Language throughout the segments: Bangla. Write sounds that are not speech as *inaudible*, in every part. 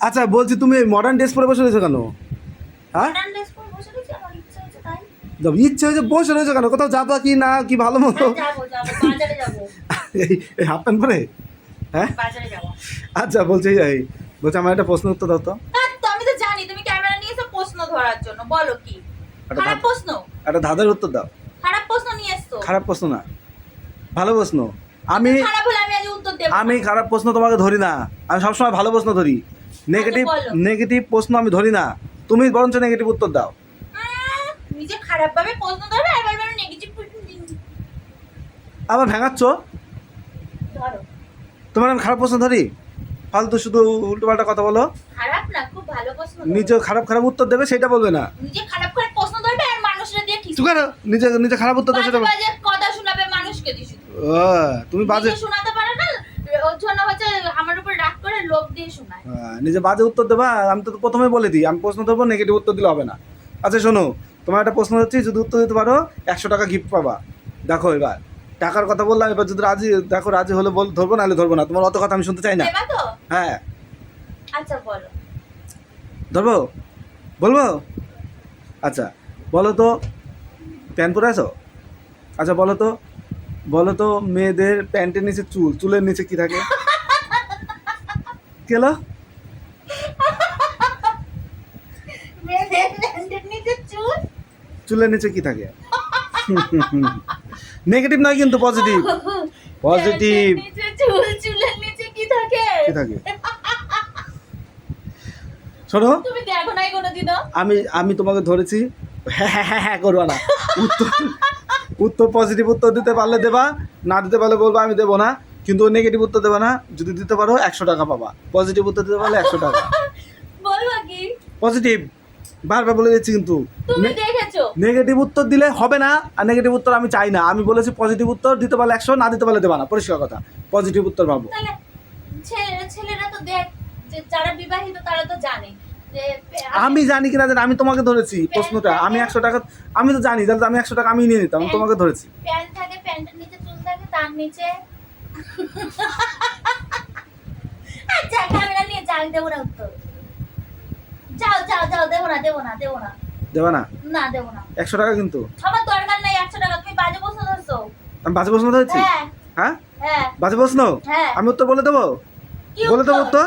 আচ্ছা বলছি তুমি মডার্ন ড্রেস পরে বসে রয়েছো কেন? হ্যাঁ? ইচ্ছা হয়েছে বসে রয়েছো কেন? কোথাও যাবা কি না কি ভালো মতো? হ্যাঁ, *laughs* এই হাফ প্যান্ট পরে? হ্যাঁ? আচ্ছা বলছি এই বলছি আমার একটা প্রশ্ন উত্তর দাও তো। আমি তো জানি তুমি ক্যামেরা নিয়ে এসো প্রশ্ন ধরার জন্য বলো কি? একটা খারাপ প্রশ্ন? একটা ধাঁধার উত্তর দাও। খারাপ প্রশ্ন নিয়ে এসছো? খারাপ প্রশ্ন না। ভালো প্রশ্ন। আমি খারাপ হলে আমি আজ উত্তর দেবো। আমি খারাপ প্রশ্ন তোমাকে ধরি না। আমি সবসময় ভালো প্রশ্ন ধরি। নেগেটিভ নেগেটিভ প্রশ্ন আমি ধরি না। তুমি বরঞ্চ নেগেটিভ উত্তর দাও। নিজে খারাপ ভাবে প্রশ্ন ধরবে আর বারবার নেগেটিভ আবার ভেঙাচ্ছ? ধরো। তোমার আমি খারাপ প্রশ্ন ধরি? ফালতু শুধু উল্টোপাল্টা কথা বলো। খারাপ না খুব ভালো প্রশ্ন নিজে খারাপ খারাপ উত্তর দেবে সেটা বলবে না। নিজে খারাপ খারাপ প্রশ্ন ধরবে আর মানুষরা দিয়ে ঠিক নিজে নিজে খারাপ উত্তর দেবে সেটা বাজে কথা শোনাবে মানুষকে ও, তুমি বাজে শোনাতে পারে না ওর জন্য হচ্ছে লোক দিয়ে শোনায়। হ্যাঁ, নিজে বাজে উত্তর দেবা আমি তো প্রথমে বলে দিই আমি প্রশ্ন দেবো নেগেটিভ উত্তর দিলে হবে না। আচ্ছা শোনো তোমার একটা প্রশ্ন হচ্ছে যদি উত্তর দিতে পারো একশো টাকা গিফট পাবা। দেখো এবার টাকার কথা বললাম এবার যদি রাজি দেখো রাজি হলে বল ধরবো নাহলে ধরবো না। তোমার অত কথা আমি শুনতে চাই না। হ্যাঁ। আচ্ছা বলো। ধরবো? বলব? আচ্ছা বলো তো প্যান্ট পরে আছো? আচ্ছা বলো তো বলো তো মেয়েদের প্যান্টের নিচে চুল চুলের নিচে কি থাকে? কেলো? চুলের নিচে কি থাকে? নেগেটিভ নয় কিন্তু পজিটিভ পজিটিভ চুলের কি থাকে? কি শোনো। আমি আমি তোমাকে ধরেছি। হ্যাঁ হ্যাঁ হ্যাঁ করবা না। উত্তর উত্তর পজিটিভ উত্তর দিতে পারলে দেবা, না দিতে পারলে বলব, আমি দেবো না। কিন্তু নেগেটিভ উত্তর দেবে না যদি দিতে পারো একশো টাকা পাবা। পজিটিভ উত্তর দিতে পারলে একশো টাকা। বলব কি পজিটিভ বারবার বলে দিচ্ছি কিন্তু। তুমি দেখেছ? নেগেটিভ উত্তর দিলে হবে না আর নেগেটিভ উত্তর আমি চাই না। আমি বলেছি পজিটিভ উত্তর দিতে পারলে একশো না দিতে পারলে দেবা না। পরিষ্কার কথা। পজিটিভ উত্তর ভাবো তাহলে ছেলে ছেলেরা তো দেখ যারা বিবাহিত তারা তো জানে। আমি জানি কিনা জানি আমি তোমাকে ধরেছি প্রশ্নটা। আমি একশো টাকা আমি তো জানি তাহলে আমি একশো টাকা আমি নিয়ে নিতাম তোমাকে ধরেছি। প্যান্ট থাকে প্যান্টের নিচে চুল থাকে তার নিচে আচ্ছা ক্যামেরা নিয়ে যাও দেবো না উত্তর। যাও যাও যাও দেবো না দেবো না দেবো না। দেবা না? না দেবো না। একশো টাকা কিন্তু? আমার দরকার নাই একশো টাকা তুমি বাজে প্রশ্ন ধরছো। আমি বাজে প্রশ্ন ধরেছি? হ্যাঁ। হ্যাঁ? হ্যাঁ। বাজে প্রশ্ন? হ্যাঁ। আমি উত্তর বলে দেবো? বলে দেবো উত্তর?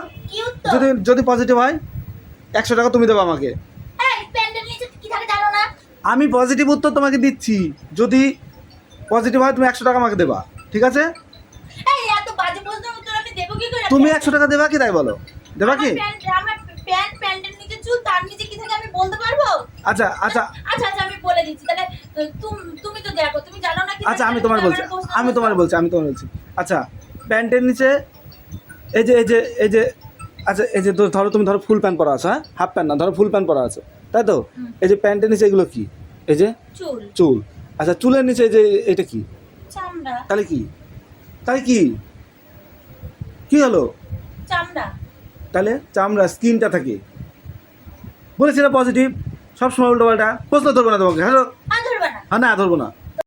যদি যদি পজিটিভ হয় একশো টাকা তুমি দেবো আমাকে। আমি পজিটিভ উত্তর তোমাকে দিচ্ছি। যদি পজিটিভ হয় তুমি একশো টাকা আমাকে দেবা। ঠিক আছে এই এত বাজে প্রশ্নের উত্তর আমি দেবো কি করে তুমি একশো টাকা দেবা কি তাই বলো? দেবা কি? প্যান্ট প্যান্টের নিচে চুল তার নিচে কি থাকে আমি বলতে পারব? আচ্ছা আচ্ছা। আচ্ছা আচ্ছা আমি বলে দিচ্ছি। তাহলে তুমি তুমি তো দেখো তুমি জানো না কি আচ্ছা আমি তোমার বলছি আমি তোমার বলছি আমি তোমার বলছি। আচ্ছা প্যান্টের নিচে এই যে এই যে এই যে আচ্ছা এই যে ধরো তুমি ধরো ফুল প্যান্ট পরা আছে হ্যাঁ? হাফ প্যান্ট না ধরো ফুল প্যান্ট পরা আছে তাই তো? এই যে প্যান্টের নিচে এগুলো কি? এই যে চুল। চুল। আচ্ছা চুলের নিচে এই যে এটা কি? চামড়া। তাহলে কি? তাহলে কি? কি হলো? চামড়া। তাহলে চামড়া স্কিনটা থাকে। বলেছি না পজিটিভ সবসময় উল্টো পাল্টা প্রশ্ন ধরবো না তোমাকে। হ্যালো? আর ধরবে না। হ্যাঁ না ধরবো না।